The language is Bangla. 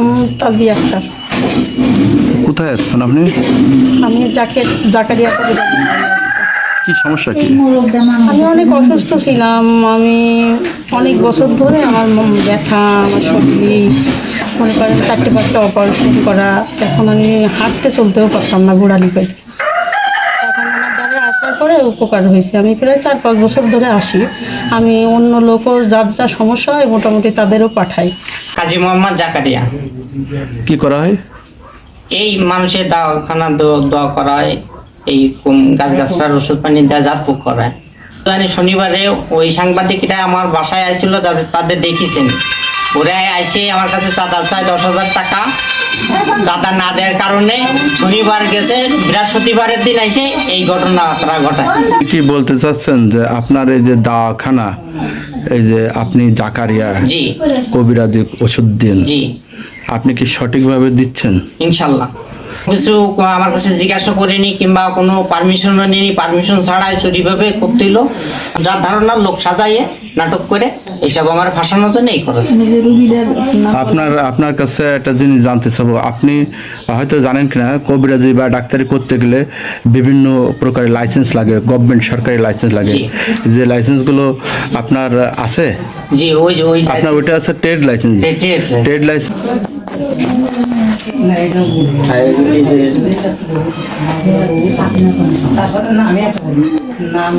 নাম তাজি আক্তার। কোথায় আসছেন আপনি? আমি যাকে জাকারিয়া করে কি সমস্যা কি? আমি অনেক অসুস্থ ছিলাম। আমি অনেক বছর ধরে আমার ব্যথা আমার শরীর মনে করেন চারটে পাঁচটা অপারেশন করা। এখন আমি হাঁটতে চলতেও পারতাম না গোড়ালি পাই এখন আমার দ্বারা আসার পরে উপকার হয়েছে। আমি প্রায় চার পাঁচ বছর ধরে আসি। আমি অন্য লোকও যার যা সমস্যা হয় মোটামুটি তাদেরও পাঠাই। কাজী মোহাম্মদ জাকারিয়া। কি করা হয়? এই মানুষের দাওয়াখানা দোয়া দোয়া করায় এই গাছ গাছটার ওষুধ পানি দেওয়া যার করায় মানে শনিবারে ওই সাংবাদিকরা আমার বাসায় আসছিল তাদের তাদের দেখিছেন। ওরা এসে আমার কাছে চাঁদা চায় দশ হাজার টাকা। চাঁদা না দেওয়ার কারণে শনিবার গেছে বৃহস্পতিবারের দিন এসে এই ঘটনা তারা ঘটায়। কি বলতে চাচ্ছেন যে আপনার এই যে দাওয়াখানা এই যে আপনি জাকারিয়া জি। কবিরাজি ওষুধ দিন। জি। আপনি কি সঠিকভাবে দিচ্ছেন? ইনশাল্লাহ। কিছু আমার কাছে জিজ্ঞাসা করিনি কিংবা কোনো পারমিশনও নিনি। পারমিশন ছাড়াই চুরিভাবে করতে হলো যার ধারণা লোক সাজাইয়ে নাটক করে এসব আমার ফাঁসানোর জন্য এই করেছে আপনার আপনার কাছে একটা জিনিস জানতে চাবো। আপনি হয়তো জানেন কিনা কবিরাজি বা ডাক্তারি করতে গেলে বিভিন্ন প্রকারের লাইসেন্স লাগে গভর্নমেন্ট সরকারি লাইসেন্স লাগে। যে লাইসেন্সগুলো আপনার আছে? জি ওই যে ওই আপনার ওইটা আছে trade license trade license. Trade license নাম